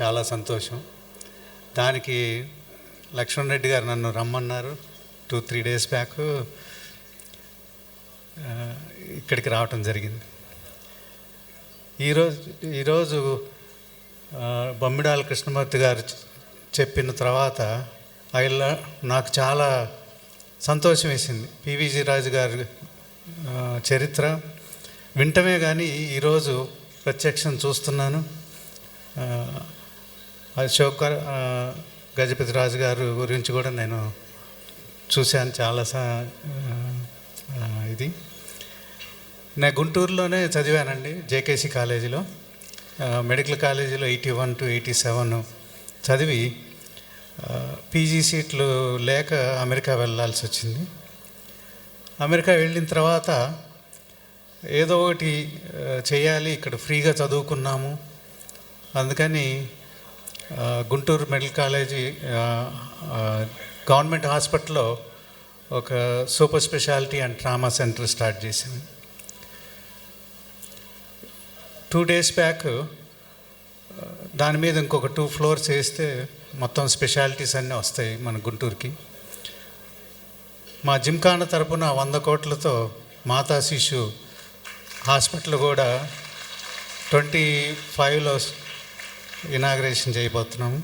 చాలా సంతోషం. దానికి లక్ష్మణ్ రెడ్డి గారు నన్ను రమ్మన్నారు. టూ త్రీ డేస్ బ్యాక్ ఇక్కడికి రావటం జరిగింది. ఈరోజు ఈరోజు బొమ్మిడాల కృష్ణమూర్తి గారు చెప్పిన తర్వాత అయిలా నాకు చాలా సంతోషం వేసింది. పివిజి రాజు గారి చరిత్ర వింటమే కానీ ఈరోజు ప్రత్యక్షం చూస్తున్నాను. అశోక్ గజపతి రాజు గారు గురించి కూడా నేను చూశాను చాలా సా ఇది. నేను గుంటూరులోనే చదివానండి జేకేసి కాలేజీలో. మెడికల్ కాలేజీలో eighty one to eighty seven చదివి పీజీ సీట్లు లేక అమెరికా వెళ్ళాల్సి వచ్చింది అమెరికా వెళ్ళిన తర్వాత ఏదో ఒకటి చేయాలి ఇక్కడ ఫ్రీగా చదువుకున్నాము. అందుకని గుంటూరు మెడికల్ కాలేజీ గవర్నమెంట్ హాస్పిటల్లో ఒక super speciality and trauma centre start చేసింది. టూ డేస్ బ్యాక్ దాని మీద ఇంకొక టూ ఫ్లోర్స్ వేస్తే మొత్తం స్పెషాలిటీస్ అన్నీ వస్తాయి మన గుంటూరుకి. మా జిమ్ఖానా తరపున వంద కోట్లతో మాతా శిశు హాస్పిటల్ కూడా ట్వంటీ ఫైవ్లో ఇనాగ్రేషన్ చేయబోతున్నాము.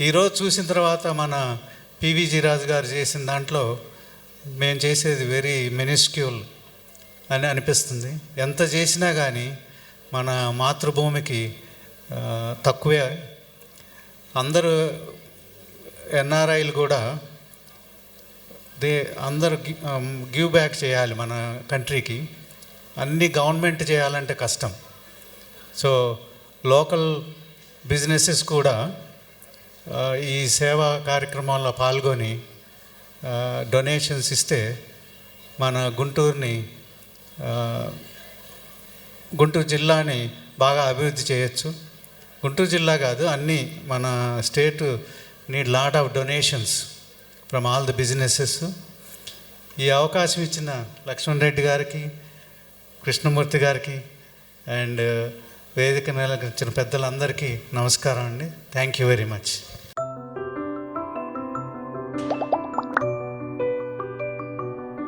ఈరోజు చూసిన తర్వాత మన పీవీజీ రాజు గారు చేసిన దాంట్లో మేము చేసేది వెరీ మినిస్క్యూల్ అని అనిపిస్తుంది. ఎంత చేసినా కానీ మన మాతృభూమికి తక్కువే. అందరూ ఎన్ఆర్ఐలు కూడా దే అందరూ గివ్ బ్యాక్ చేయాలి మన కంట్రీకి. అన్నీ గవర్నమెంట్ చేయాలంటే కష్టం. సో లోకల్ బిజినెసెస్ కూడా ఈ సేవా కార్యక్రమాల్లో పాల్గొని డొనేషన్స్ ఇస్తే మన గుంటూరుని గుంటూరు జిల్లాని బాగా అభివృద్ధి చేయొచ్చు. గుంటూరు జిల్లా కాదు అన్నీ మన state need lot of donations from all the businesses. ఈ అవకాశం ఇచ్చిన లక్ష్మణ్ రెడ్డి గారికి కృష్ణమూర్తి గారికి అండ్ వేదిక నెలకొచ్చిన పెద్దలందరికీ నమస్కారం అండి. Thank you very much